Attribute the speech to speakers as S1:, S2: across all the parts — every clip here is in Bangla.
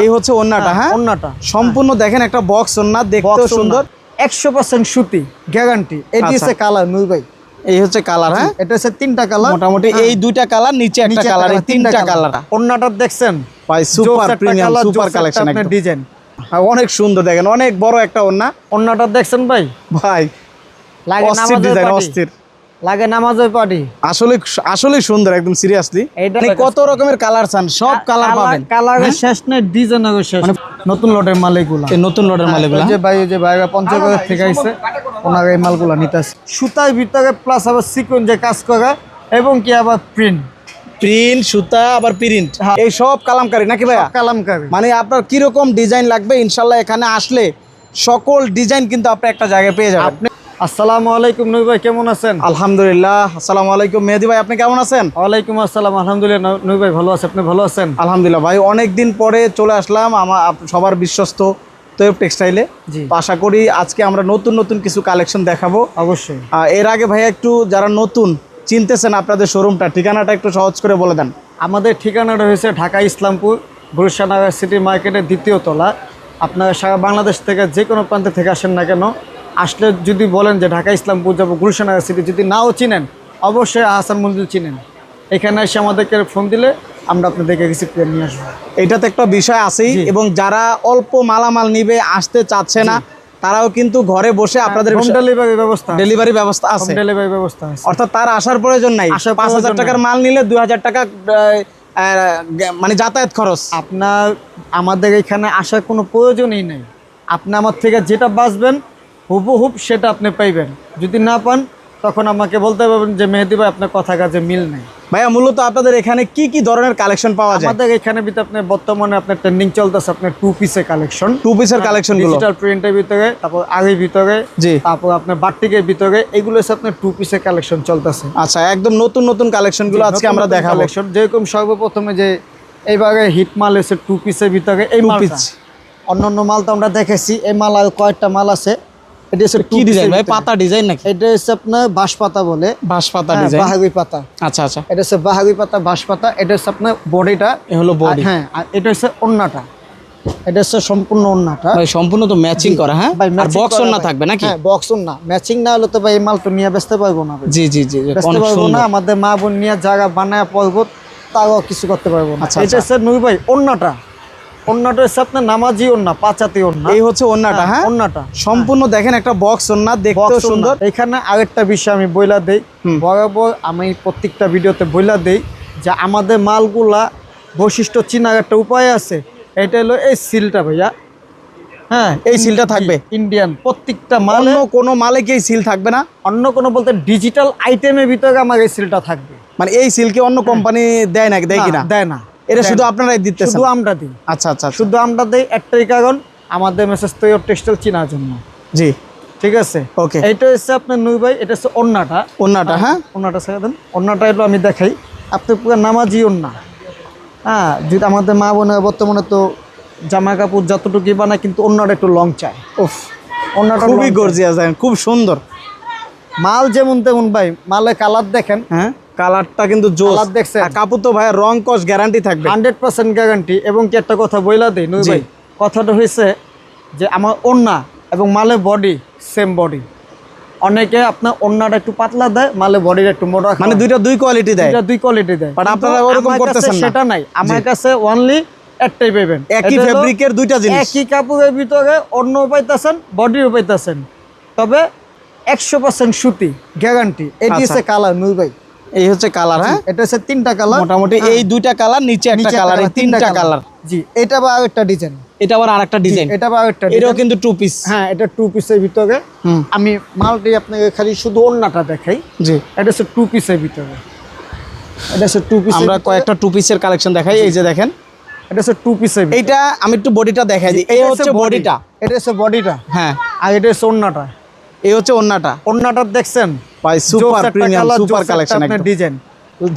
S1: এই হচ্ছে ওন্নাটা হ্যাঁ
S2: ওন্নাটা
S1: সম্পূর্ণ দেখেন একটা বক্স ওন্না দেখতেও সুন্দর।
S2: একশো পার্সেন্ট সুতি। গ্যারান্টি এটি
S1: আচ্ছা।
S2: হচ্ছে কালার নূর ভাই।
S1: এই হচ্ছে কালার হ্যাঁ?
S2: এটা হচ্ছে তিনটা কালার।
S1: মোটামুটি এই দুইটা কালার নিচে একটা কালার এই তিনটা কালার।
S2: ওন্নাটা দেখছেন?
S1: ভাই সুপার প্রিমিয়াম সুপার কালেকশন একদম।
S2: ডিজাইন
S1: অনেক সুন্দর দেখেন অনেক বড় একটা ওন্না
S2: ওন্নাটা দেখছেন ভাই?
S1: ভাই
S2: লাগে
S1: অস্থির ডিজাইন অস্থির।
S2: লাগে নামাজের পার্টি।
S1: আসলে আসলে সুন্দর একদম সিরিয়াসলি মানে কত রকমের কালার চান সব কালার পাবেন।
S2: কালারের শেষ নেই ডিজাইনের শেষ। নতুন লটের মাল এগুলা
S1: এই নতুন লটের মাল এগুলো
S2: ওই যে ভাই যে ভাইরা পঞ্চগড়ের থেকে আইছে ওনারা এই মালগুলা নিতে আসে সুতার ভিতরে প্লাস আবার সিকুন যে কাজ করা এবং কি আবার প্রিন্ট
S1: প্রিন্ট সুতা আবার প্রিন্ট
S2: হ্যাঁ।
S1: এই সব কালামকারি নাকি ভাইয়া?
S2: কালামকারি।
S1: মানে আপনার কীরকম ডিজাইন লাগবে ইনশাল্লাহ এখানে আসলে সকল ডিজাইন কিন্তু আপনি একটা জায়গায় পেয়ে যাবেন।
S2: আপনি আসসালামু আলাইকুম নবী ভাই কেমন আছেন?
S1: আলহামদুলিল্লাহ আসসালামু আলাইকুম। মেহেদি ভাই আপনি কেমন আছেন?
S2: ওয়ালাইকুম আসসালাম আলহামদুলিল্লাহ নবী ভাই ভালো আছে আপনি ভালো আছেন?
S1: আলহামদুলিল্লাহ ভাই অনেক দিন পরে চলে আসলাম আমার সবার বিশ্বস্ত তৈব টেক্সটাইলে।
S2: জি।
S1: আশা করি আজকে আমরা নতুন নতুন কিছু কালেকশন দেখাবো।
S2: অবশ্যই।
S1: এর আগে ভাইয়া একটু যারা নতুন চিনতেছেন আপনাদের শোরুমটা ঠিকানাটা একটু সহজ করে বলে দেন।
S2: আমাদের ঠিকানাটা হয়েছে ঢাকা ইসলামপুর গুলশানগর সিটি মার্কেটের দ্বিতীয় তলা। আপনারা সারা বাংলাদেশ থেকে যে কোনো প্রান্ত থেকে আসেন না কেন আসলে যদি বলেন যে ঢাকা ইসলামপুর যাব গুলশানগর সিটি যদি নাও চিনেন অবশ্যই আহসান মঞ্জুর চিনেন। এখানে এসে আমাদেরকে ফোন দিলে আমরা আপনাদেরকে রিসিভ করে নিয়ে আসব।
S1: এটাতে একটা বিষয় আছেই এবং যারা অল্প মালামাল নিবে আসতে চাচ্ছে না তারাও কিন্তু ঘরে বসে আপনাদের
S2: হোম ডেলিভারি ব্যবস্থা
S1: ডেলিভারি ব্যবস্থা আছে।
S2: ডেলিভারি ব্যবস্থা আছে।
S1: অর্থাৎ তার আসার প্রয়োজন নাই। পাঁচ হাজার টাকার মাল নিলে দুই হাজার টাকা মানে যাতায়াত খরচ।
S2: আপনার আমাদের এখানে আসার কোনো প্রয়োজনই নেই। আপনি আমার থেকে যেটা বাঁচবেন হুবহুব সেটা আপনি পাইবেন। যদি না পান তখন আমাকে বলতে পারবেন যে মেহেদি ভাই আপনার কথা কাজে মিল নেই।
S1: ভাইয়া মূলত আপনাদের এখানে কি কি ধরনের কালেকশন পাওয়া যায়?
S2: আমাদের এখানে ভিতরে আপনার বর্তমানে আপনার ট্রেন্ডিং চলতেছে আপনার টু পিসের কালেকশন
S1: টু পিসের কালেকশন
S2: ডিজিটাল প্রিন্টের ভিতরে তারপর আগের ভিতরে
S1: জি।
S2: তারপর আপনার বাটিকের ভিতরে এগুলো হচ্ছে আপনার টু পিসের কালেকশন চলতেছে।
S1: আচ্ছা একদম নতুন নতুন কালেকশনগুলো আজকে আমরা দেখাবো।
S2: কালেকশন যেরকম সর্বপ্রথমে যে এইবারে হিট মাল এসে টু পিসের ভিতরে এই মালটা।
S1: piece।
S2: অন্যান্য মাল তো আমরা দেখেছি এই মাল আর কয়েকটা মাল আছে। এটা হচ্ছে
S1: কি ডিজাইন ভাই? পাতা ডিজাইন নাকি?
S2: এটা হচ্ছে আপনার বাঁশ পাতা বলে।
S1: বাঁশ পাতা
S2: হ্যাঁ,
S1: ডিজাইন
S2: পাতা।
S1: আচ্ছা আচ্ছা।
S2: এটা হচ্ছে বাহাগি পাতা বাঁশ পাতা এটা হচ্ছে আপনার বডিটা।
S1: এ হলো বডি
S2: হ্যাঁ আর এটা হচ্ছে ওন্নাটা এটা হচ্ছে সম্পূর্ণ ওন্নাটা
S1: ভাই সম্পূর্ণ তো ম্যাচিং করা হ্যাঁ? আর বক্স থাকবে নাকি?
S2: হ্যাঁ বক্স ম্যাচিং না হলে তো ভাই এই মাল তো নিয়ে বেচতে পারব না
S1: জি জি জি
S2: বেচতে পারব না আমাদের মা বোন নিয়ে জায়গা বানায় পর্বত তাও কিছু করতে পারব না।
S1: আচ্ছা,
S2: এটা হচ্ছে নুই ভাই ওন্নাটা ওন্নাটা হচ্ছে আপনার নামাজি ওন্না পাঁচাতি ওন্না।
S1: এই হচ্ছে ওন্নাটা হ্যাঁ
S2: ওন্নাটা।
S1: সম্পূর্ণ দেখেন একটা বক্স ওন্না সুন্দর।
S2: এখানে আরেকটা বিষয় আমি বইলা দেই। বরাবর আমি প্রত্যেকটা ভিডিওতে বইলা দেই যে আমাদের মালগুলা বৈশিষ্ট্য চিনার একটা উপায় আছে। এটা হলো এই সিলটা ভাইয়া। হ্যাঁ
S1: এই সিলটা থাকবে।
S2: ইন্ডিয়ান প্রত্যেকটা মালে
S1: অন্য কোনো মালে কি সিল থাকবে না?
S2: অন্য কোনো বলতে ডিজিটাল আইটেমের ভিতরে আমার এই সিলটা থাকবে।
S1: মানে এই সিলকে অন্য কোম্পানি দেয় নাকি দেয় কিনা?
S2: দেয় না।
S1: এটা শুধু আপনারাই দিতে
S2: শুধু আমরা দিই।
S1: আচ্ছা আচ্ছা আচ্ছা।
S2: শুধু আমরা দিই একটাই কারণ আমাদের মেসেজ তৈরি টেক্সটাইল চিনার জন্য।
S1: জি।
S2: ঠিক আছে?
S1: ওকে।
S2: এইটা হচ্ছে আপনার নুই ভাই এটা হচ্ছে অন্যটা
S1: ওন্নাটা হ্যাঁ?
S2: অন্যটা ছেড়ে দেন। অন্যটা একটু আমি দেখাই। আপনি পুরো নামাজি অন্যা হ্যাঁ যদি আমাদের মা বোনের বর্তমানে তো জামা কাপড় যতটুকু বানায় কিন্তু অন্যটা একটু লং চায়।
S1: উফ
S2: অন্যটা
S1: খুবই। গর্জিয়াস খুব সুন্দর।
S2: মাল যেমন তেমন ভাই মালে কালার দেখেন।
S1: হ্যাঁ? কালারটা কিন্তু জোস।
S2: দেখছেন?
S1: কাপড় তো ভাই রং কস গ্যারান্টি থাকবে।
S2: হান্ড্রেড পার্সেন্ট গ্যারান্টি এবং কি একটা কথা বইলা দেই নুই। ভাই? কথাটা হয়েছে যে আমার ওন্না এবং মালের বডি সেম বডি অনেকে আপনার ওন্নাটা একটু পাতলা দেয় মালে বডিটা একটু মোটা
S1: মানে দুইটা দুই কোয়ালিটি দেয়।
S2: দুই কোয়ালিটি দেয়। কিন্তু
S1: আপনারা ওরকম করতেছেন না।
S2: সেটা নাই। আমার কাছে অনলি একটাই পাবেন
S1: একই ফেব্রিকের দুইটা জিনিস।
S2: একই কাপড়ের ভিতরে অন্য পাইতেছেন বডিও পাইতেছেন। তবে একশো পার্সেন্ট সুতি গ্যারান্টি এটি
S1: আচ্ছা।
S2: হচ্ছে কালার নুই ভাই।
S1: এই হচ্ছে কালার হ্যাঁ?
S2: এটা হচ্ছে তিনটা কালার
S1: মোটামুটি এই দুইটা কালার নিচে একটা কালার এই তিনটা কালার
S2: জি এটা বা আরেকটা ডিজাইন
S1: এটা আবার আরেকটা ডিজাইন
S2: এটা বা আরেকটা
S1: এটাও। কিন্তু টু পিস
S2: হ্যাঁ এটা টু পিসের ভিতরে। আমি মালটি আপনাকে খালি শুধু ওন্নাটা দেখাই।
S1: জি।
S2: এটা হচ্ছে টু পিসের ভিতরে। এটা হচ্ছে টু পিস
S1: আমরা কয়েকটা টু পিসের কালেকশন দেখাই এই যে দেখেন।
S2: এটা হচ্ছে টু পিসের ভিতরে।
S1: এইটা আমি একটু বডিটা দেখাই দিই। এই হচ্ছে বডিটা।
S2: এটা হচ্ছে বডিটা
S1: হ্যাঁ।
S2: আর এটা হচ্ছে ওন্নাটা
S1: এই হচ্ছে ওন্নাটা
S2: ওন্নাটা দেখছেন?
S1: ভাই সুপার প্রিমিয়াম সুপার কালেকশন একদম।
S2: ডিজাইন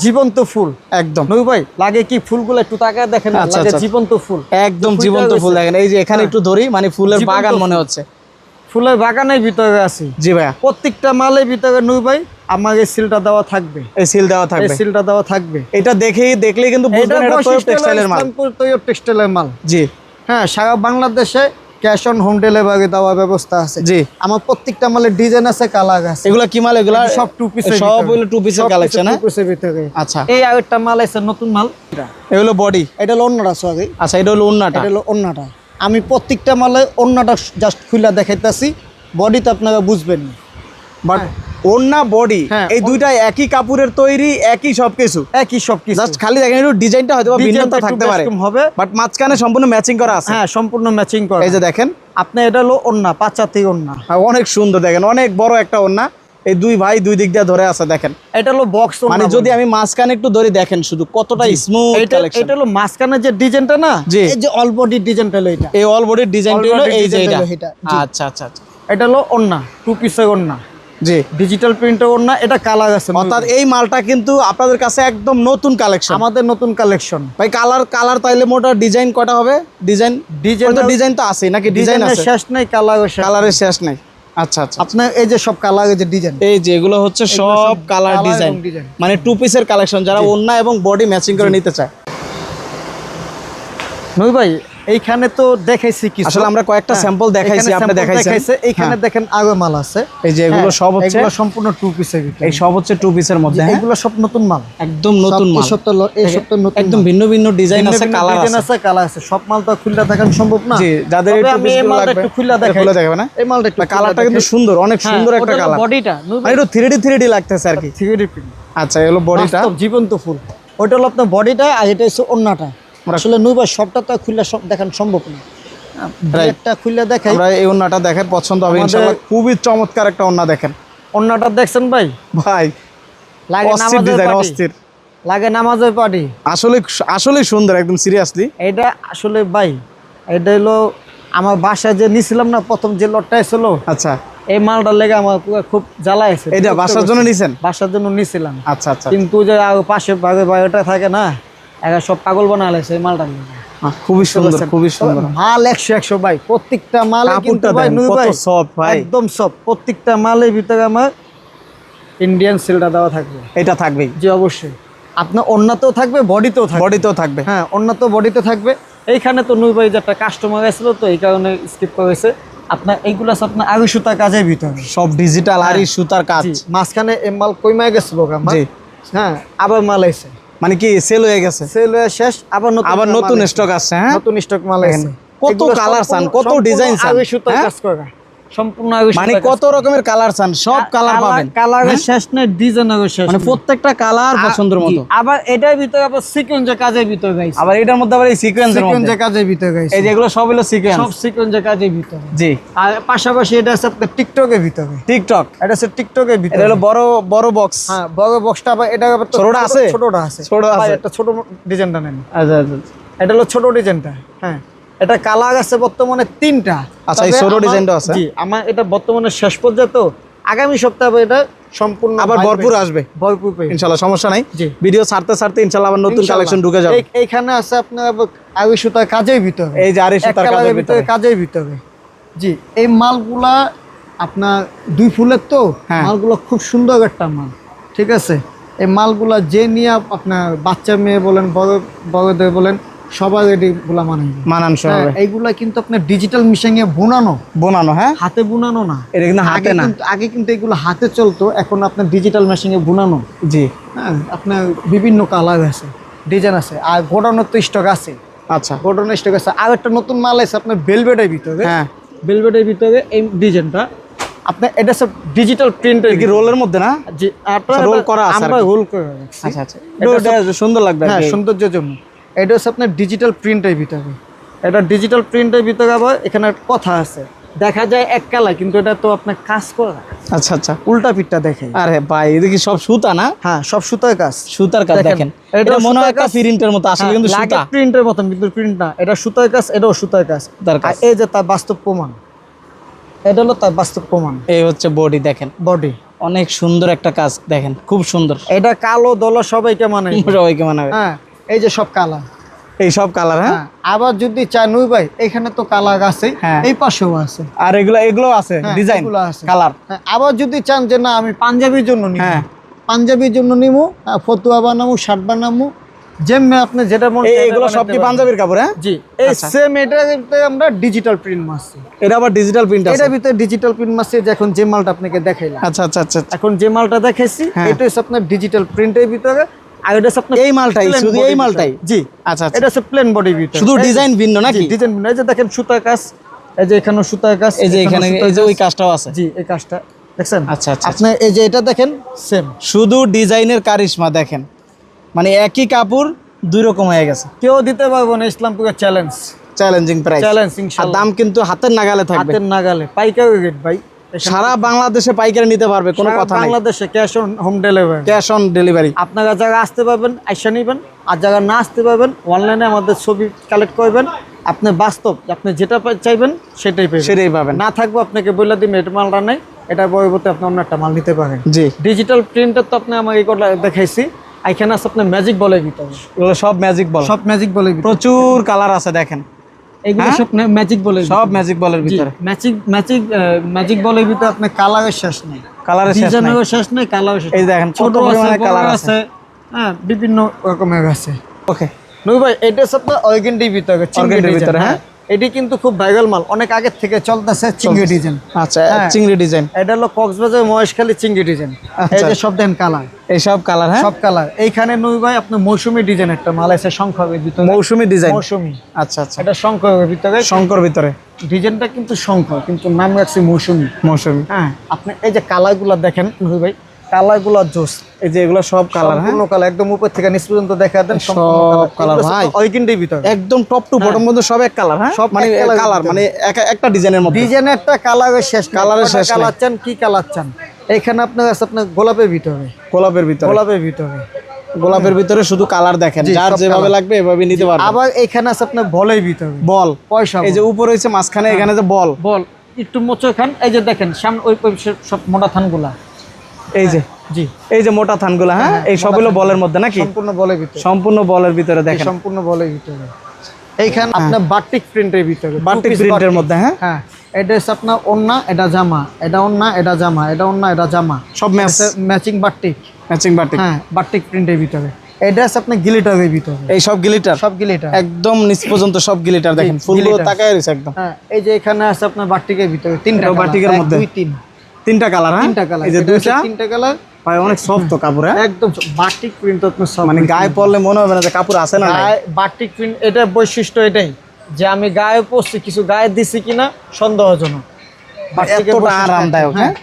S2: জীবন্ত ফুল।
S1: একদম।
S2: নই ভাই লাগে কি ফুলগুলো একটু তাকায় দেখেন?
S1: আচ্ছা,
S2: লাগে
S1: আচ্ছা।
S2: জীবন্ত ফুল।
S1: একদম জীবন্ত ফুল দেখেন। এই যে এখানে একটু ধরি মানে ফুলের বাগান মনে হচ্ছে।
S2: ফুলের বাগানের ভিতরে আছি।
S1: জি ভাইয়া।
S2: প্রত্যেকটা মালের ভিতরে নই ভাই আমাকে সিলটা দেওয়া থাকবে।
S1: এই সিল দেওয়া থাকবে।
S2: সিলটা দেওয়া থাকবে।
S1: এটা দেখেই দেখলেই কিন্তু বুঝবেন এটা টেক্সটাইলের মাল।
S2: টেক্সটাইলের মাল।
S1: জি।
S2: হ্যাঁ সারা বাংলাদেশে ক্যাশ অন হোম ডেলিভারি দেওয়ার ব্যবস্থা আছে।
S1: জি।
S2: আমার প্রত্যেকটা মালের ডিজাইন আছে কালার আছে।
S1: এগুলা কি মাল এগুলা?
S2: সব টু পিস
S1: সব হলো টু পিসের কালেকশন
S2: পিসের ভিতরে।
S1: আচ্ছা।
S2: এই আরেকটা মাল আছে নতুন মাল।
S1: এগুলো বডি
S2: এটা হলো অন্যটা সরি
S1: আচ্ছা এটা হলো অন্যটা?
S2: এটা হলো অন্যটা। আমি প্রত্যেকটা মালে অন্যটা জাস্ট খুলে দেখাইতাছি। বডিতে আপনারা বুঝবেন না।
S1: বাট ওন্না বডি
S2: হ্যাঁ,
S1: এই দুইটা একই কাপড়ের তৈরি একই সবকিছু।
S2: একই সব কিছু
S1: জাস্ট খালি দেখেন একটু ডিজাইনটা হয়তো ভিন্নতা থাকতে পারে।
S2: হবে।
S1: বাট মাঝখানে সম্পূর্ণ ম্যাচিং করা আছে।
S2: হ্যাঁ সম্পূর্ণ ম্যাচিং করা।
S1: এই যে দেখেন।
S2: আপনি এটা হলো অন্য পাঁচাতি অন্য
S1: হ্যাঁ, অনেক সুন্দর দেখেন অনেক বড় একটা ওন্না এই দুই ভাই দুই দিক দিয়ে ধরে আছে দেখেন।
S2: এটা হলো বক্স
S1: মানে যদি আমি মাঝখানে একটু ধরে দেখেন শুধু কতটা স্মুথ
S2: এটা এটা হলো মাঝখানে যে ডিজাইনটা না। এই যে অল বডি ডিজাইনটা হলো এটা।
S1: এই অল বডির ডিজাইনটা হলো এই যে এটা। আচ্ছা আচ্ছা আচ্ছা।
S2: এটা হলো অন্য টু পিসের অন্য
S1: জি।
S2: ডিজিটাল প্রিন্টের অন্য এটা কালার আছে
S1: অর্থাৎ এই মালটা কিন্তু আপনাদের কাছে একদম নতুন কালেকশন
S2: আমাদের নতুন কালেকশন
S1: ভাই কালার কালার তাইলে মোটা ডিজাইন কটা হবে? ডিজাইন ডিজাইন তো ডিজাইন তো আছে নাকি ডিজাইন আছে?
S2: শেষ নাই কালার
S1: কালারের শেষ নাই। আচ্ছা আচ্ছা।
S2: আপনার এই যে সব কালারের যে ডিজাইন
S1: এই যে এগুলো হচ্ছে সব
S2: সব
S1: কালার ডিজাইন মানে টু পিসের কালেকশন যারা ওন্না এবং বডি ম্যাচিং করে নিতে চায়।
S2: নই ভাই এইখানে তো দেখাইছি কিছু।
S1: আসলে আমরা কয়েকটা sample দেখাইছি, আপনি দেখাইছেন।
S2: এইখানে
S1: হ্যাঁ।
S2: দেখেন আরও মাল আছে।
S1: এই যে এগুলো
S2: হ্যাঁ,
S1: সব হচ্ছে
S2: এগুলো সম্পূর্ণ টু পিসের
S1: এই সব হচ্ছে টু পিসের মধ্যে হ্যাঁ?
S2: এগুলো সব নতুন মাল।
S1: একদম নতুন মাল।
S2: সব তো এই সব তো নতুন
S1: একদম ভিন্ন ভিন্ন ডিজাইন আছে কালার আছে।
S2: আছে কালার আছে। সব মাল তো দেখানো সম্ভব না।
S1: জি যাদের লাগবে
S2: একটু খুলে দেখাই।
S1: খুলে দেখাবে না?
S2: এই মালটা একটু
S1: কালারটা কিন্তু সুন্দর অনেক সুন্দর একটা কালার
S2: বডিটা
S1: মানে একটু থ্রি ডি থ্রি ডি লাগতেছে আর কি।
S2: থ্রি প্রিন্ট
S1: আচ্ছা এগুলো বডিটা
S2: জীবন্ত ফুল। ওইটা হলো আপনার বডিটা আর এটা হচ্ছে অন্যটা আসলে নুইবা সবটা তো খুললে সব দেখানো সম্ভব না। একটা খুললে দেখাই
S1: আমরা এই ওন্নাটা দেখেন পছন্দ হবে ইনশাআল্লাহ। খুবই চমৎকার একটা ওন্না দেখেন।
S2: অন্যটা দেখছেন ভাই?
S1: ভাই
S2: লাগে
S1: অস্থির
S2: নামাজের
S1: ডিজাইন অস্থির।
S2: লাগে নামাজের পার্টি।
S1: আসলে আসলে সুন্দর একদম সিরিয়াসলি
S2: এটা আসলে ভাই এটা হলো আমার বাসায় যে নিছিলাম না প্রথম যে লটটা ছিল
S1: আচ্ছা।
S2: এই মালটার লেগে আমার খুব জ্বালা আছে।
S1: এটা বাসার জন্য নিছেন?
S2: বাসার জন্য নিছিলাম।
S1: আচ্ছা আচ্ছা।
S2: কিন্তু যে পাশে ভাগে ভাগেটা থাকে না একা সব পাগল বানা মালটা
S1: খুবই সুন্দর খুবই সুন্দর।
S2: মাল একশো একশো ভাই প্রত্যেকটা মালে কিন্তু ভাই নুই ভাই
S1: soft ভাই।
S2: একদম সব প্রত্যেকটা মালের ভিতরে আমার ইন্ডিয়ান সিলটা দেওয়া থাকবে।
S1: এটা থাকবেই
S2: জি অবশ্যই। আপনার অন্যতেও থাকবে বডিতেও থাকবে।
S1: বডিতেও থাকবে।
S2: হ্যাঁ অন্যত বডিতে থাকবে। এইখানে তো নুই ভাই যে একটা কাস্টমার আসছিল তো এই কারণে স্কিপ করেছে আপনার এইগুলো আপনার আগে সুতা কাজের ভিতরে।
S1: সব ডিজিটাল আর সুতার কাজ।
S2: মাঝখানে এই মাল কইমা গেছিল হ্যাঁ আবার মাল আইছে।
S1: মানে কি সেল হয়ে গেছে?
S2: সেল হয়ে শেষ আবার নতুন
S1: আবার নতুন স্টক আছে হ্যাঁ?
S2: নতুন স্টক মাল আছে
S1: কত কালার চান, কত ডিজাইন চান, হ্যাঁ?
S2: কাজ করা। সম্পূর্ণ
S1: মানে কত রকমের কালার চান? সব কালার পাবেন।
S2: কালারের শেষ নেই ডিজাইনের শেষ
S1: মানে প্রত্যেকটা কালার পছন্দের মতো।
S2: আবার এটার ভিতরে আবার সিকোয়েন্সের কাজের ভিতরে গাইছে
S1: আবার এটার মধ্যে আবার এই সিকোয়েন্সের
S2: সিকোয়েন্সের কাজের ভিতরে গাইছে
S1: এই যেগুলো সব হলো সিকোয়েন্স
S2: সব সিকোয়েন্সের কাজের ভিতরে।
S1: জি।
S2: আর পাশাপাশি এটা আছে টিকটকের ভিতরে।
S1: টিকটক
S2: এটা আছে টিকটকের
S1: এটা
S2: ভিতরে।
S1: হলো বড় বড় বক্স
S2: হ্যাঁ বড় বক্সটা আবার এটা আবার
S1: ছোটটা
S2: ছোট-
S1: আছে?
S2: ছোটটা আছে।
S1: ছোট আছে।
S2: একটা ছোট ডিজাইনটা নেন।
S1: আচ্ছা আচ্ছা।
S2: এটা হলো ছোট ডিজাইনটা হ্যাঁ। এটা কালার আছে বর্তমানে তিনটা।
S1: আচ্ছা, এই
S2: আমার-
S1: ডিজাইনটাও আছে?
S2: জি আমার এটা বর্তমানে শেষ পর্যায়ে তো আগামী সপ্তাহে এটা সম্পূর্ণ
S1: আবার ভরপুর আসবে?
S2: ভরপুর পেয়ে
S1: ইনশাল্লাহ সমস্যা নাই।
S2: জি।
S1: ভিডিও ছাড়তে ছাড়তে ইনশাল্লাহ আবার নতুন কালেকশন ঢুকে যাবে।
S2: এইখানে আছে আপনার আগে সুতার কাজের ভিতরে।
S1: এই যে
S2: এক
S1: সুতার কাজের
S2: ভিতরে। কাজের ভিতরে। জি এই মালগুলা আপনার দুই ফুলের তো?
S1: হ্যাঁ।
S2: মালগুলো খুব সুন্দর একটা মাল। ঠিক আছে? এই মালগুলা যে নিয়ে আপনার বাচ্চা মেয়ে বলেন বড় বড়দের বলেন সবার এগুলা মানে
S1: মানানসই। হবে।
S2: এইগুলা কিন্তু আপনার ডিজিটাল মিশিংয়ে বুনানো।
S1: বোনানো হ্যাঁ?
S2: হাতে বুনানো না।
S1: এটা কিন্তু হাতে না।
S2: আগে কিন্তু এগুলো হাতে চলতো এখন আপনার ডিজিটাল মেশিনে বুনানো।
S1: জি।
S2: হ্যাঁ আপনার বিভিন্ন কালার আছে ডিজাইন আছে আর গোডাউনের তো স্টক আছে।
S1: আচ্ছা।
S2: গোডাউনের স্টক আছে। আর একটা নতুন মাল আছে আপনার বেলভেটের ভিতরে।
S1: হ্যাঁ।
S2: বেলভেটের ভিতরে এই ডিজাইনটা আপনার এটা সব ডিজিটাল প্রিন্টের
S1: কি রোলের মধ্যে না?
S2: জি আপনার
S1: আচ্ছা, roll করা আছে
S2: আমরা রোল করে
S1: আচ্ছা আচ্ছা। সুন্দর লাগবে
S2: হ্যাঁ সৌন্দর্যের জন্য। এটা হচ্ছে আপনার ডিজিটাল প্রিন্টের ভিতরে। এটা ডিজিটাল প্রিন্টের ভিতরে আবার এখানে কথা আছে। দেখা যায় এক কালার কিন্তু এটা তো আপনার কাজ করা।
S1: আচ্ছা আচ্ছা।
S2: উল্টা পিঠটা দেখে
S1: আরে ভাই এটা কি সব সুতা না?
S2: হ্যাঁ সব সুতার কাজ।
S1: সুতার কাজ
S2: দেখেন,
S1: এটা মনে হয় একটা প্রিন্টের মতো আসলে কিন্তু সুতা।
S2: প্রিন্টের মতন কিন্তু প্রিন্ট না। এটা সুতার কাজ এটাও সুতার কাজ। আর এই যে তার বাস্তব প্রমাণ এটা হলো তার বাস্তব প্রমাণ।
S1: এই হচ্ছে বডি দেখেন।
S2: বডি
S1: অনেক সুন্দর একটা কাজ দেখেন। খুব সুন্দর।
S2: এটা কালো দল সবাইকে মানে
S1: সবাইকে মানাবে।
S2: হ্যাঁ এই যে সব কালার।
S1: এই সব কালার হ্যাঁ?
S2: হ্যাঁ আবার যদি চাই নুই ভাই এখানে তো কালার আছে
S1: হ্যাঁ।
S2: এই পাশেও আছে।
S1: আর এগুলো এগুলো আছে
S2: হ্যাঁ,
S1: ডিজাইন কালার।
S2: হ্যাঁ, আবার যদি চান যে না আমি পাঞ্জাবির জন্য নিব।
S1: হ্যাঁ।
S2: পাঞ্জাবির জন্য নিবো ফতুয়া বানাবো শার্ট বানাবো যেমনি আপনি যেটা মন
S1: এগুলো সব কি পাঞ্জাবির কাপড় হ্যাঁ?
S2: জি এই
S1: আচ্ছা।
S2: সেম এটা আমরা ডিজিটাল প্রিন্ট মারছি।
S1: এটা আবার ডিজিটাল প্রিন্ট আছে।
S2: এটার ভিতরে ডিজিটাল প্রিন্ট মারছি যে এখন যে মালটা আপনাকে দেখাইলাম।
S1: আচ্ছা আচ্ছা আচ্ছা আচ্ছা।
S2: এখন যে মালটা দেখাইছি
S1: হ্যাঁ।
S2: এটা হচ্ছে আপনার ডিজিটাল প্রিন্টের ভিতরে। আর এটা হচ্ছে
S1: এই মালটাই, শুধু এই মালটাই?
S2: জি
S1: আচ্ছা আচ্ছা।
S2: এটা হচ্ছে প্লেন বডি ভিতরে।
S1: শুধু ডিজাইন ভিন্ন নাকি?
S2: ডিজাইন এই যে দেখেন সুতার কাজ এই যে এখানে সুতার কাজ
S1: এই যে এখানে এই যে ওই কাজটাও আছে।
S2: জি এই কাজটা দেখছেন?
S1: আচ্ছা, আচ্ছা,
S2: আপনি এই যে এটা দেখেন সেম
S1: শুধু ডিজাইনের কারিশমা দেখেন। মানে একই কাপড় দুই রকম হয়ে গেছে।
S2: কেউ দিতে পারব না ইসলামপুরের চ্যালেঞ্জ
S1: চ্যালেঞ্জিং প্রাইস
S2: চ্যালেঞ্জ
S1: দাম কিন্তু হাতের নাগালে থাকবে।
S2: হাতের নাগালে পাইকারি রেট ভাই।
S1: সারা বাংলাদেশে পাইকারি নিতে পারবে কোনো কথা নাই।
S2: বাংলাদেশে cash on home delivery
S1: cash on delivery
S2: আপনারা যারা আসতে পারবেন আইসা নিবেন। আর যারা না আসতে পারবেন অনলাইনে আমাদের ছবি কালেক্ট করবেন। আপনি বাস্তব আপনি যেটা চাইবেন সেটাই পাবেন
S1: সেটাই পাবেন।
S2: না থাকব আপনাকে বলে দিন এটা মালটা নেই। এটা পরবর্তী আপনি অন্য একটা মাল নিতে পারেন।
S1: জি।
S2: ডিজিটাল প্রিন্টার তো আপনি আমাকে দেখাইছি। এখানে আছে আপনার ম্যাজিক বলে দিতে হবে।
S1: সব ম্যাজিক বল।
S2: সব ম্যাজিক বলে
S1: প্রচুর কালার আছে দেখেন।
S2: এগুলো সব ম্যাজিক বলে
S1: সব ম্যাজিক বলের ভিতরে।
S2: ম্যাজিক ম্যাজিক ম্যাজিক বলের ভিতরে আপনার কালারের শেষ নেই।
S1: কালারের শেষ নেই।
S2: শেষ নেই কালারের শেষ
S1: এই দেখেন
S2: ছোট
S1: পরিমাণে কালার আছে।
S2: হ্যাঁ বিভিন্ন রকমের আছে।
S1: ওকে
S2: নুই ভাই এটা সব অর্গেন্ডির ভিতরে চিংড়ির
S1: ভিতরে,
S2: ভিতরে হ্যাঁ? এটি কিন্তু খুব ভাইরাল মাল। অনেক আগের থেকে চলতেছে চিংড়ি ডিজাইন।
S1: আচ্ছা
S2: হ্যাঁ।
S1: চিংড়ি ডিজাইন।
S2: এটা হলো কক্সবাজার মহেশখালী চিংড়ি ডিজাইন। এই
S1: আচ্ছা।
S2: যে সব দেন কালার।
S1: এই সব কালার হ্যাঁ?
S2: সব কালার। এইখানে নই ভাই আপনার মৌসুমী ডিজাইন একটা মাল আছে শঙ্খের ভিতরে।
S1: মৌসুমী ডিজাইন।
S2: মৌসুমী।
S1: আচ্ছা আচ্ছা।
S2: এটা শঙ্খের ভিতরে।
S1: শঙ্কর ভিতরে।
S2: ডিজাইনটা কিন্তু শঙ্খ কিন্তু নাম রাখছি মৌসুমী।
S1: মৌসুমী।
S2: হ্যাঁ আপনি এই যে কালারগুলো দেখেন নই ভাই কালারগুলো জোস।
S1: এই যে এগুলো সব কালার হ্যাঁ?
S2: সম্পূর্ণ কালার একদম উপর থেকে নিচ পর্যন্ত দেখা দেন
S1: সব colour, ভাই।
S2: অর্গেন্ডির ভিতরে।
S1: একদম টপ টু বটম পর্যন্ত সব এক কালার হ্যাঁ?
S2: সব
S1: মানে কালার মানে একটা ডিজাইনের মধ্যে।
S2: ডিজাইন কালারের শেষ কালারের
S1: শেষ
S2: শেষ কালার চান কি কালার চান? এখানে আপনার আছে আপনার গোলাপের ভিতরে।
S1: গোলাপের ভিতরে।
S2: গোলাপের ভিতরে।
S1: গোলাপের ভিতরে শুধু কালার দেখেন। যার যেভাবে লাগবে এভাবে নিতে পারবে
S2: আবার এখানে আছে আপনার বলের ভিতরে।
S1: বল।
S2: পয়সা
S1: এই যে উপরে হয়েছে মাঝখানে এখানে যে বল।
S2: বল একটু মোচো খান। এই যে দেখেন সামনে ওই সব মোটা থানগুলা।
S1: এই যে
S2: জি।
S1: এই যে মোটা থানগুলো হ্যাঁ? এই সবগুলো বলের মধ্যে নাকি?
S2: সম্পূর্ণ বলের ভিতরে।
S1: সম্পূর্ণ বলের ভিতরে দেখেন।
S2: সম্পূর্ণ বলের ভিতরে। এইখানে আপনার বাটিক প্রিন্টের ভিতরে।
S1: বাটিক প্রিন্টের মধ্যে হ্যাঁ?
S2: হ্যাঁ। এটা হচ্ছে আপনার ওন্না এটা জামা। এটা ওন্না এটা জামা। এটা ওন্না এটা জামা।
S1: সব match
S2: matching batik.
S1: Matching batik.
S2: হ্যাঁ বাটিক প্রিন্টের ভিতরে। এটা আপনার গিলিটারের ভিতরে।
S1: এই সব গিলিটার
S2: সব গিলিটার
S1: একদম নিচ পর্যন্ত সব গিলিটার দেখেন। ফুলগুলো তাকায় রয়েছে একদম।
S2: হ্যাঁ এই যে এখানে আছে আপনার বাটিকের ভিতরে। তিনটা
S1: বাটিকের মধ্যে?
S2: দুই তিন।
S1: তিনটা কালার হ্যাঁ?
S2: তিনটা কালার
S1: এই যে দুইটা
S2: তিনটা কালার
S1: ভাই অনেক সফট তো কাপড় হ্যাঁ?
S2: একদম বাটিক প্রিন্ট আপনার সফট
S1: মানে গায়ে পরলে মনে হবে না যে কাপড় আছে না।
S2: বাটিক প্রিন্ট এটা বৈশিষ্ট্য এটাই যে আমি গায়ে পরছি কিছু গায়ে দিছি কিনা সন্দেহজনক।
S1: এতটা আরামদায়ক,
S2: হ্যাঁ?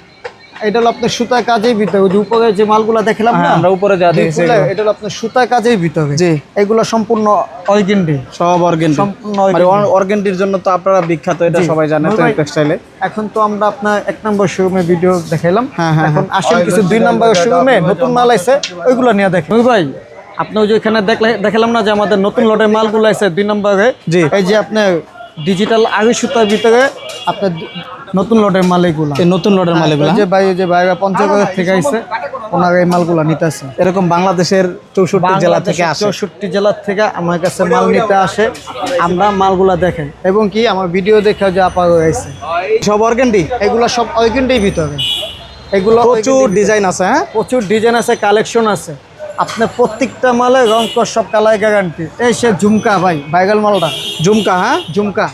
S2: এটা হলো আপনার সুতা কাজেই ভিতরে ওই যে উপরে যে মালগুলা দেখলাম না?
S1: হ্যাঁ, আমরা উপরে যা দেখেছি
S2: এটা হলো আপনার সুতা কাজেই কাজের ভিতরে।
S1: জি।
S2: এগুলো সম্পূর্ণ অর্গেন্ডি।
S1: সব অর্গেন্ডি।
S2: সম্পূর্ণ
S1: মানে। অর্গেন্ডির জন্য তো আপনারা বিখ্যাত এটা সবাই জানে
S2: নূর
S1: তো টেক্সটাইলে
S2: এখন তো আমরা আপনার এক নম্বর শোরুমে ভিডিও দেখাইলাম।
S1: হ্যাঁ, হ্যাঁ,
S2: এখন আসেন কিছু দুই নম্বর শোরুমে নতুন মাল আছে ওইগুলো নিয়ে দেখেন। ভাই আপনি ওই যে এখানে দেখলে দেখালাম না যে আমাদের নতুন লটের মালগুলো আছে দুই নম্বরে?
S1: জি।
S2: এই যে আপনার ডিজিটাল আগে সুতার ভিতরে আপনার নতুন লটের মাল এগুলা
S1: এই নতুন লোডের মালিকগুলো।
S2: ওই যে ভাই যে ভাইরা পঞ্চগড়ের থেকে আইছে ওনারা এই মালগুলা নিতেছে।
S1: এরকম বাংলাদেশের চৌষট্টি জেলা থেকে আসে।
S2: চৌষট্টি জেলার থেকে আমার কাছে মাল নিতে আসে। আমরা মালগুলা দেখেন। এবং কি আমার ভিডিও দেখে যে আপা হয়েছে
S1: সব অর্গেন্ডি?
S2: এগুলো সব অর্গেন্ডেই ভিতরে। এগুলো
S1: প্রচুর ডিজাইন আছে হ্যাঁ?
S2: প্রচুর ডিজাইন আছে কালেকশন আছে। আপনার প্রত্যেকটা মালে রং কর সব কালার গ্যারান্টি এই সে ঝুমকা ভাই ভাইরাল মালটা।
S1: ঝুমকা হ্যাঁ?
S2: ঝুমকা।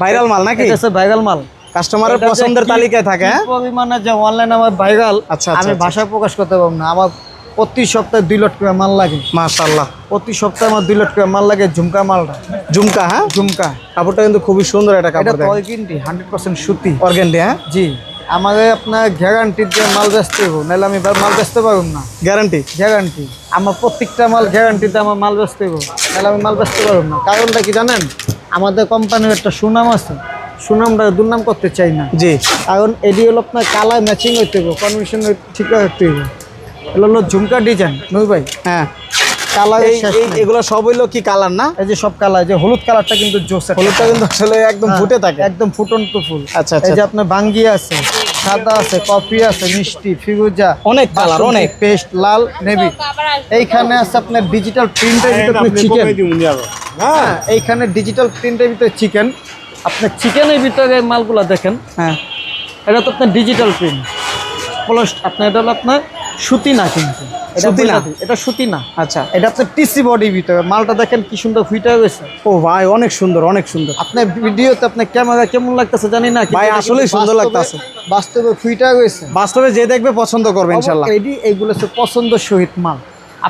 S1: ভাইরাল মাল নাকি?
S2: ভাইরাল মাল।
S1: কাস্টমারের পছন্দের তালিকায় থাকে হ্যাঁ?
S2: পরিমাণে যে অনলাইন আমার ভাইরাল
S1: আচ্ছা, আচ্ছা,
S2: আমি
S1: আচ্ছা।
S2: ভাষায় প্রকাশ করতে পারব না। আমার প্রতি সপ্তাহে দুই লট করে মাল লাগে।
S1: মাশাআল্লাহ।
S2: প্রতি সপ্তাহে আমার দুই লট করে মাল লাগে ঝুমকা মালটা।
S1: ঝুমকা হ্যাঁ?
S2: ঝুমকা।
S1: কাপড়টা কিন্তু খুবই সুন্দর একটা
S2: এটা
S1: কাপড়
S2: অর্গেন্ডি হান্ড্রেড পার্সেন্ট সুতি।
S1: অর্গেন্ডি হ্যাঁ?
S2: জি। আমাদের আপনার গ্যারান্টি দিয়ে মাল বেচতে হব নাহলে আমি মাল বেচতে পারব না।
S1: গ্যারান্টি
S2: গ্যারান্টি আমার প্রত্যেকটা মাল গ্যারান্টিতে আমার মাল বেচতে হব নাহলে আমি মাল বেচতে পারব না। কারণটা কি জানেন? আমাদের কোম্পানির একটা সুনাম আছে। সুনামটা দুর্নাম করতে চাই না।
S1: জি।
S2: কারণ এটি হলো আপনার কালার ম্যাচিং হইতে হবে কনভিশন ঠিক রাখতে হবে। এগুলো হলো ঝুমকা ডিজাইন নই ভাই?
S1: হ্যাঁ।
S2: কালার
S1: এগুলো সব হইল কি কালার না?
S2: এই যে সব কালার যে হলুদ কালারটা কিন্তু জোস একটা।
S1: হলুদটা কিন্তু আসলে একদম
S2: হ্যাঁ,
S1: ফুটে থাকে।
S2: একদম ফুটন্ত ফুল।
S1: আচ্ছা, আচ্ছা।
S2: এই যে আপনার বাঙ্গি আছে সাদা আছে কফি আছে মিষ্টি
S1: অনেক কালার অনেক।
S2: পেস্ট লাল নেভি এইখানে আছে আপনার ডিজিটাল প্রিন্টের ভিতরে চিকেন হ্যাঁ। এইখানে ডিজিটাল প্রিন্টের ভিতরে চিকেন আপনার চিকেনের ভিতরে মালগুলো দেখেন।
S1: হ্যাঁ।
S2: এটা তো আপনার ডিজিটাল প্রিন্ট প্লাস আপনার এটা হলো আপনার সুতি না কিন্তু। এটা
S1: সুতি না?
S2: এটা সুতি না
S1: আচ্ছা।
S2: এটা আপনার টিসি বডির ভিতরে। মালটা দেখেন কি সুন্দর ফুইটা গেছে।
S1: ও ভাই অনেক সুন্দর অনেক সুন্দর।
S2: আপনার ভিডিওতে আপনার ক্যামেরা কেমন লাগতেছে জানি না
S1: ভাই, আসলেই সুন্দর লাগতাছে।
S2: বাস্তবে ফুইটা গেছে।
S1: বাস্তবে যে দেখবে পছন্দ করবে ইনশাল্লাহ।
S2: এটি এইগুলো হচ্ছে পছন্দ সহিত মাল।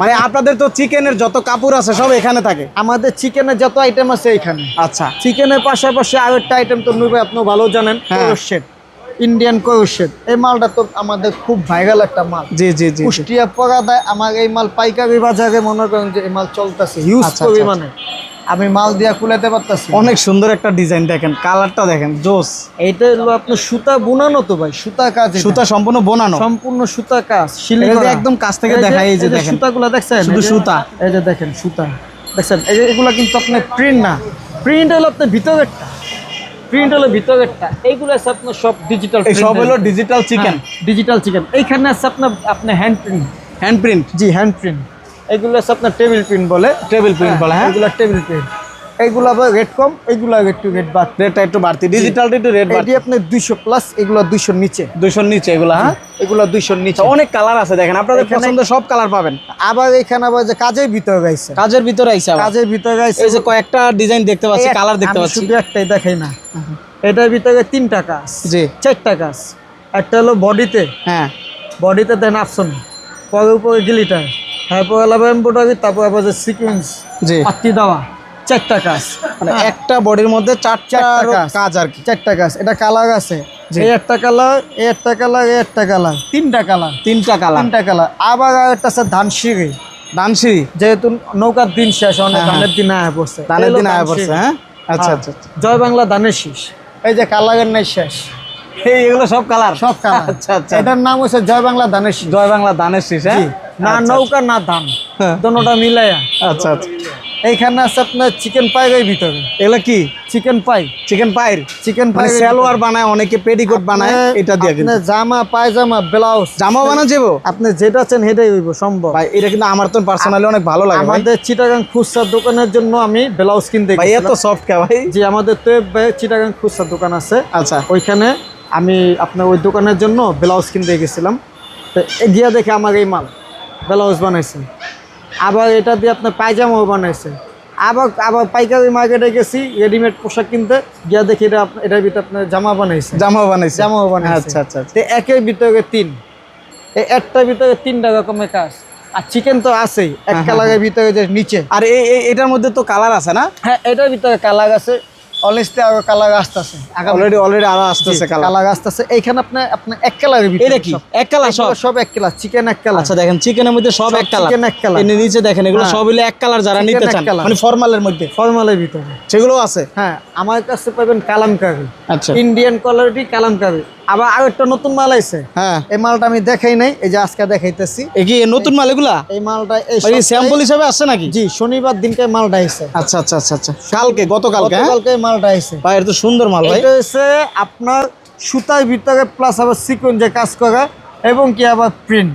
S1: মানে আপনাদের তো চিকেনের যত কাপড় আছে সব এখানে থাকে?
S2: আমাদের চিকেনের যত আইটেম আছে এখানে।
S1: আচ্ছা।
S2: চিকেনের পাশাপাশি আর একটা আইটেম তো নুরভাই আপনি ভালো জানেন। কোরশেড ইন্ডিয়ান কোরশেড এই মালটা তো আমাদের খুব ভাইরাল একটা মাল।
S1: জি জি জি।
S2: কুষ্টিয়া পড়া দেয় আমার এই মাল পাইকারি বাজারে মনে করেন যে এই মাল চলতেছে হিউজ
S1: আচ্ছা,
S2: পরিমাণে। আমি মাল দিয়া কুলাতে পারতাছি।
S1: অনেক সুন্দর একটা ডিজাইন দেখেন কালারটা দেখেন জোস।
S2: এইটা হলো আপনার সুতা বোনানো তো ভাই সুতা কাজ
S1: সুতা সম্পূর্ণ বোনানো।
S2: সম্পূর্ণ সুতা কাজ শিলি
S1: এটা যে একদম কাছ থেকে দেখায়, এই যে দেখেন।
S2: সুতাগুলো দেখছেন?
S1: শুধু সুতা।
S2: এই যে দেখেন সুতা। দেখছেন? এই যে এগুলো কিন্তু আপনার প্রিন্ট না। প্রিন্ট হলো আপনার ভিতরেরটা। প্রিন্ট হলো ভিতরেরটা। এইগুলো আছে আপনার সব ডিজিটাল
S1: সব হলো ডিজিটাল চিকেন
S2: ডিজিটাল চিকেন এইখানে আছে আপনার আপনার হ্যান্ড প্রিন্ট
S1: হ্যান্ড প্রিন্ট
S2: জি হ্যান্ড প্রিন্ট এগুলো আছে আপনার টেবিল প্রিন্ট বলে।
S1: টেবিল প্রিন্ট বলে হ্যাঁ?
S2: এগুলো টেবিল প্রিন্ট এইগুলো আবার রেট কম এগুলো একটু রেট বাড়
S1: রেটটা একটু বাড়তি ডিজিটালটা একটু রেট বাড়তি।
S2: আপনার দুইশো প্লাস এগুলো দুইশোর নিচে।
S1: দুশোর নিচে এগুলো হ্যাঁ?
S2: এগুলো দুইশোর নিচে।
S1: আচ্ছা, অনেক কালার আছে দেখেন আপনাদের পছন্দ সব কালার পাবেন।
S2: আবার এখানে আবার যে কাজের ভিতরে গাইছে।
S1: কাজের ভিতরে আইসা
S2: কাজের ভিতরে গাইছে।
S1: এই যে কয়েকটা ডিজাইন দেখতে পাচ্ছি কালার দেখতে পাচ্ছি।
S2: শুধু একটাই দেখাই না। এটার ভিতরে তিনটা কাজ
S1: জি।
S2: চারটা কাজ। একটা হলো বডিতে
S1: হ্যাঁ।
S2: বডিতে দেন আপশন পরে উপরে গিলিটার তারপর হলো এম্ব্রয়ডারি তারপর আবার যে সিকুয়েন্স
S1: জি।
S2: পাত্তি দেওয়া চারটা কাজ
S1: মানে একটা বডির মধ্যে চারটা
S2: কাজ।
S1: আর কি।
S2: চারটা কাজ এটা কালার আছে। এই একটা কালার এই একটা কালার এই একটা কালার। তিনটা কালার।
S1: তিনটা কালার।
S2: তিনটা কালার। আবার একটা আছে ধান সিঁড়ি
S1: দানসিঁড়ি
S2: যেহেতু নৌকার দিন শেষ অনেক
S1: হ্যাঁ, হ্যাঁ।
S2: ধানের দিন আয়া পড়ছে। এলো
S1: দিন আয়া পড়ছে হ্যাঁ? আচ্ছা
S2: হ্যাঁ।
S1: আচ্ছা আচ্ছা।
S2: জয় বাংলা ধানের শীষ। এই যে কালারের নাই শেষ।
S1: এই এগুলো সব কালার।
S2: সব কালার।
S1: আচ্ছা আচ্ছা।
S2: এটার নাম হচ্ছে জয় বাংলা ধানের শীষ।
S1: জয় বাংলা দানের শীষ হ্যাঁ?
S2: না নৌকা না ধান।
S1: হ্যাঁ।
S2: দোনোটা মিলাইয়া
S1: আচ্ছা আচ্ছা।
S2: এইখানে আছে আপনার চিকেন পাইয়ের ভিতরে।
S1: এগুলো কি?
S2: চিকেন পাই
S1: চিকেন পায়ের
S2: চিকেন পাই
S1: সালোয়ার বানায় অনেকে পেটিকোট বানায় এটা দিয়ে কিন্তু।
S2: জামা পায়জামা ব্লাউজ
S1: জামা বানানো যাব
S2: আপনি যেটা আছেন সেটাই হইব সম্ভব।
S1: ভাই এটা কিন্তু আমার তো পার্সোনালি অনেক ভালো লাগে
S2: আমাদের চিটাগাং খুচরা দোকানের জন্য আমি ব্লাউজ কিনতে
S1: ভাই এত সফট কে ভাই।
S2: যে আমাদের তো চিটাগাং খুচরা দোকান আছে।
S1: আচ্ছা।
S2: ওইখানে আমি আপনার ওই দোকানের জন্য ব্লাউজ কিনতে গেছিলাম। তো গিয়া দেখে আমার এই মাল। ব্লাউজ বানাইছে। আবার এটা দিয়ে আপনার পায়জামাও বানাইছে। আবার আবার পাইকারি মার্কেটে গেছি রেডিমেড পোশাক কিনতে গিয়া দেখি এটা এটার ভিতরে আপনার জামা বানাইছে।
S1: জামা বানাইছে।
S2: জামাও বানাইছে।
S1: আচ্ছা আচ্ছা আচ্ছা।
S2: তো একের ভিতরে তিন। এই একটার ভিতরে তিনটা রকমের কাজ। আর চিকেন তো আছেই এক
S1: হ্যাঁ,
S2: কালারের ভিতরে যে নিচে।
S1: আর এই- এটার মধ্যে তো কালার আছে না?
S2: হ্যাঁ এটার ভিতরে কালার আছে। কালার আসতেছে
S1: অলরেডি অলরেডি আরও আসতেছে কালার
S2: কালার আসতেছে। এইখানে আপনার আপনার এক কালারের ভিতরে
S1: এটা কি? এক কালার সব?
S2: সব এক কালার চিকেন এক কালার
S1: আচ্ছা দেখেন চিকেনের মধ্যে সব এক কালার
S2: এক।
S1: এর নিচে দেখেন এগুলো
S2: হ্যাঁ।
S1: সব এক কালার যারা
S2: Chicken
S1: নিতে চান। মানে ফর্মালের মধ্যে।
S2: ফর্মালের ভিতরে।
S1: সেগুলো আছে?
S2: হ্যাঁ আমার কাছে পাবেন কালামকারি
S1: আচ্ছা।
S2: ইন্ডিয়ান কোয়ালিটি কালামকারি আবার আর একটা নতুন মাল আছে
S1: হ্যাঁ।
S2: এই মালটা আমি দেখাই নাই এই যে আজকে দেখাইতেছি।
S1: এ কি নতুন মাল এগুলা?
S2: এই মালটা এই
S1: স্যাম্পল হিসাবে আসছে নাকি?
S2: জি শনিবার দিনকে মালটা আইছে।
S1: আচ্ছা আচ্ছা আচ্ছা আচ্ছা। কালকে গতকালকে হ্যাঁ?
S2: গতকালকে মালটা আইছে।
S1: ভাই এটা তো সুন্দর মাল ভাই।
S2: এটা হচ্ছে আপনার সুতার ভিতরে প্লাস আবার সিকুয়েন্স যে কাজ করা এবং কি আবার প্রিন্ট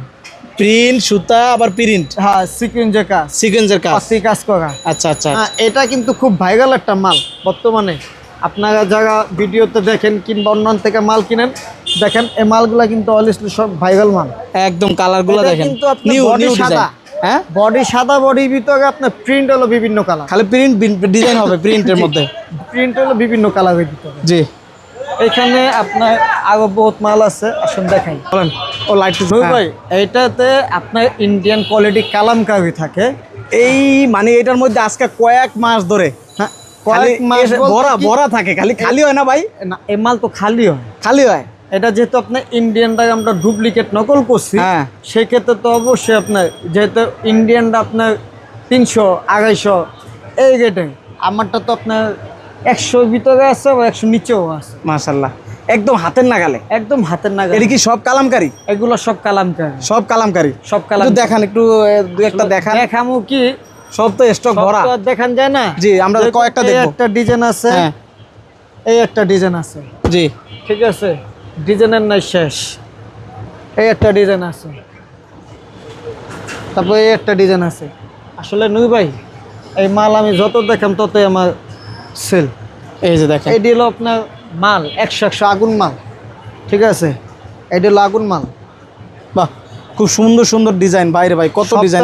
S1: প্রিন্ট সুতা আবার প্রিন্ট
S2: হ্যাঁ সিকুয়েন্স যে কাজ।
S1: সিকোয়েন্সের কাজ।
S2: কাজ করা।
S1: আচ্ছা আচ্ছা।
S2: হ্যাঁ, এটা কিন্তু খুব ভাইরাল একটা মাল বর্তমানে। আপনারা যারা ভিডিওতে দেখেন কিংবা অন্যান্য থেকে মাল কিনেন দেখেন এই মালগুলা কিন্তু অলরেডি সব ভাইরাল মাল।
S1: একদম
S2: কালারগুলো
S1: দেখেন।
S2: কিন্তু আপনার
S1: নিউ নিউ
S2: সাদা।
S1: হ্যাঁ?
S2: বডি সাদা বডির ভিতরে আপনার প্রিন্ট হলো বিভিন্ন কালার
S1: খালি প্রিন্ট ডিজাইন হবে প্রিন্টের মধ্যে।
S2: প্রিন্ট হলো বিভিন্ন কালারের ভিতরে।
S1: জি।
S2: এখানে আপনার আরও বহুত মাল আছে। আসুন দেখাই
S1: বলেন। ও লাইট
S2: ভাই এইটাতে আপনার ইন্ডিয়ান কোয়ালিটি কালামকারি থাকে।
S1: এই মানে এটার মধ্যে আজকে কয়েক মাস ধরে
S2: হ্যাঁ
S1: ভরা থাকে খালি খালি হয় না ভাই?
S2: না মাল তো খালি হয়।
S1: খালি হয়?
S2: এটা যেহেতু আপনার আমরা ডুপ্লিকেট নকল করছি
S1: হ্যাঁ।
S2: সেক্ষেত্রে তো অবশ্যই আপনার যেহেতু ইন্ডিয়ানটা আপনার তিনশো আড়াইশো এই রেটে আমারটা তো আপনার একশোর ভিতরে আছে বা একশো নিচেও আছে।
S1: একদম হাতের নাগালে।
S2: একদম হাতের নাগাল।
S1: এটা কি সব কালামকারি?
S2: এগুলো সব কালামকারি।
S1: সব কালামকারি।
S2: সব কালাম
S1: দেখান একটু দু একটা দেখান।
S2: দেখামু কি
S1: সব তো স্টক ভরা।
S2: দেখান যায় না?
S1: জি, আমরা কয়েকটা দেখব।
S2: একটা ডিজাইন আছে
S1: হ্যাঁ।
S2: এই একটা ডিজাইন আছে।
S1: জি।
S2: ঠিক আছে? ডিজাইনের নাই শেষ। এই একটা ডিজাইন আছে। তারপর এই একটা ডিজাইন আছে। আসলে নুই ভাই এই মাল আমি যত দেখাম ততই আমার সেল
S1: এই যে দেখেন।
S2: এটি হলো আপনার মাল একশো একশো আগুন মাল। ঠিক আছে? এটি হলো আগুন মাল।
S1: বাহ। খুব সুন্দর সুন্দর ডিজাইন বাইরে ভাই কত ডিজাইন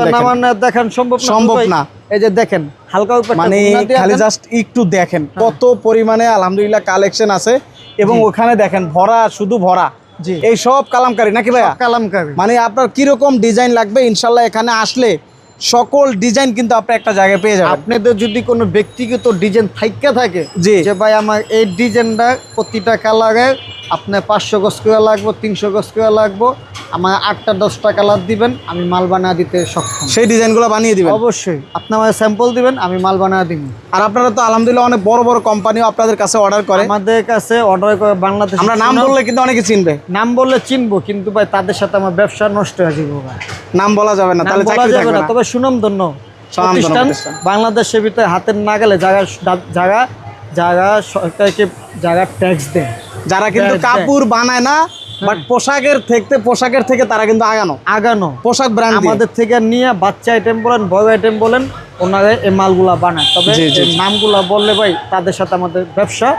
S1: দেখেন?
S2: সম্ভব
S1: সম্ভব না।
S2: এই যে দেখেন হালকা উপর
S1: মানে খালি জাস্ট একটু দেখেন
S2: হ্যাঁ।
S1: কত পরিমাণে আলহামদুলিল্লাহ কালেকশন আছে। এবং ওখানে দেখেন ভরা শুধু ভরা। এই সব কালামকারি নাকি ভাই
S2: কালামকারী।
S1: মানে আপনার কীরকম ডিজাইন লাগবে ইনশাল্লাহ এখানে আসলে সকল ডিজাইন কিন্তু আপনি একটা জায়গায় পেয়ে যাবেন।
S2: আপনাদের যদি কোনো ব্যক্তিগত ডিজাইন থাইকা থাকে। যে ভাই আমার এই ডিজাইনটা প্রতিটা কালারে আপনার পাঁচশো গজ করে লাগবো তিনশো গজ করে লাগবো আমার আটটা দশটা কালার দিবেন আমি মাল বানা দিতে সক্ষম।
S1: সেই ডিজাইনগুলো বানিয়ে দিবেন?
S2: অবশ্যই। আপনি আমার স্যাম্পল দিবেন আমি মাল বানা দিব।
S1: আর আপনারা তো আলহামদুলিল্লাহ অনেক বড় বড় কোম্পানিও আপনাদের কাছে অর্ডার করে।
S2: আমাদের কাছে অর্ডার করে বাংলাদেশ
S1: আমরা নাম বললে কিন্তু অনেকে চিনবে।
S2: নাম বললে চিনবো কিন্তু ভাই তাদের সাথে আমার ব্যবসা নষ্ট হয়ে যাবে ভাই।
S1: নাম বলা যাবে না তাহলে
S2: বলা যাবে না। তবে সুনামধন্য প্রতিষ্ঠান। বাংলাদেশের ভিতরে হাতের নাগালে জায়গা জায়গা জায়গা সরকারকে জায়গা ট্যাক্স দেয়
S1: যারা কিন্তু। কাপড় বানায় না বাট পোশাকের থেকে পোশাকের থেকে তারা কিন্তু আগানো।
S2: আগানো।
S1: পোশাক ব্র্যান্ড
S2: আমাদের থেকে নিয়ে বাচ্চা আইটেম বলেন বড় আইটেম বলেন ওনারা এই মালগুলা বানায়। তবে নামগুলা বললে ভাই তাদের সাথে আমাদের ব্যবসা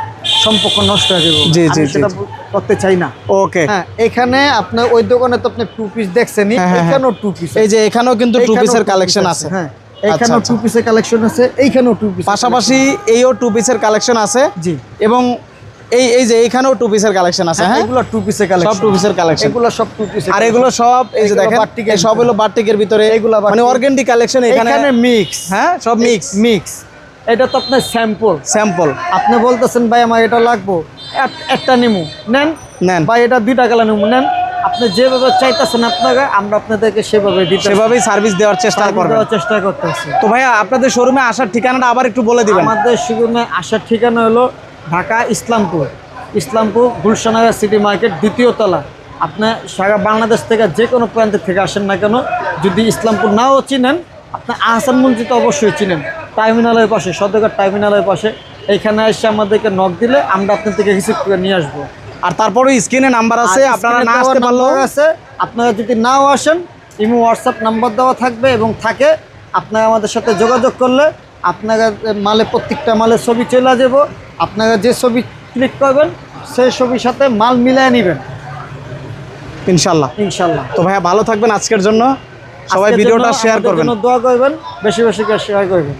S2: সম্পর্ক নষ্ট হয়ে যাবে।
S1: জি, জি,
S2: সেটা করতে চাই না।
S1: ওকে
S2: হ্যাঁ এখানে আপনার ওই দোকানে তো আপনি টু পিস দেখছেনই
S1: হ্যাঁ, হ্যাঁ।
S2: এখানেও টু পিস
S1: এই যে এখানেও কিন্তু টু পিসের কালেকশন আছে
S2: হ্যাঁ
S1: আচ্ছা,
S2: এখানেও
S1: আচ্ছা।
S2: টু পিসের কালেকশন আছে এইখানেও টু পিস
S1: পাশাপাশি এইও টু পিসের কালেকশন আছে।
S2: জি।
S1: এবং এই এই যে এইখানেও টু পিসের কালেকশন আছে হ্যাঁ
S2: এগুলো টু পিসের কালেকশন
S1: সব টু পিসের কালেকশন
S2: এগুলো সব টু পিসের
S1: আর এগুলো সব এই যে দেখেন সব হলো বাটিকের ভিতরে।
S2: এগুলো
S1: মানে
S2: বাটিক।
S1: কালেকশন এখানে
S2: এখানে মিক্স
S1: হ্যাঁ সব মিক্স
S2: মিক্স এটা তো আপনার স্যাম্পল
S1: স্যাম্পল
S2: আপনি বলতেছেন ভাই আমার এটা লাগবো। একটা নিমু। নেন।
S1: নেন।
S2: ভাই এটা দুইটা কালা নিমু। নেন। আপনি যেভাবে চাইতেছেন আপনাকে আমরা আপনাদেরকে সেভাবে দিতে
S1: সেভাবেই সার্ভিস দেওয়ার চেষ্টা করবেন।
S2: দেওয়ার চেষ্টা করতেছি।
S1: তো ভাইয়া আপনাদের শোরুমে আসার ঠিকানাটা আবার একটু বলে দিবেন।
S2: আমাদের শোরুমে আসার ঠিকানা হলো ঢাকা ইসলামপুর। ইসলামপুর গুলশানগর সিটি মার্কেট দ্বিতীয় তলা। আপনি সারা বাংলাদেশ থেকে যে কোনো প্রান্ত থেকে আসেন না কেন যদি ইসলামপুর নাও চিনেন আপনি আহসান মঞ্জিত অবশ্যই চিনেন। টার্মিনালের পাশে সদরঘাট টার্মিনালের পাশে। এইখানে এসে আমাদেরকে নক দিলে আমরা আপনার থেকে করে নিয়ে আসব।
S1: আর তারপরে স্ক্রিনে নাম্বার আছে আপনারা না আসতে পারলেও
S2: আছে। আপনারা যদি নাও আসেন ইমো হোয়াটসঅ্যাপ নাম্বার দেওয়া থাকবে এবং থাকে আপনারা আমাদের সাথে যোগাযোগ করলে আপনারা মালে প্রত্যেকটা মালের ছবি চলে যাব। আপনারা যে ছবি ক্লিক করবেন সেই ছবির সাথে মাল মিলিয়ে নেবেন।
S1: ইনশাল্লাহ।
S2: ইনশাল্লাহ।
S1: তো ভাইয়া ভালো থাকবেন আজকের জন্য। সবাই ভিডিওটা শেয়ার করবেন।
S2: দোয়া করবেন বেশি বেশি শেয়ার করবেন।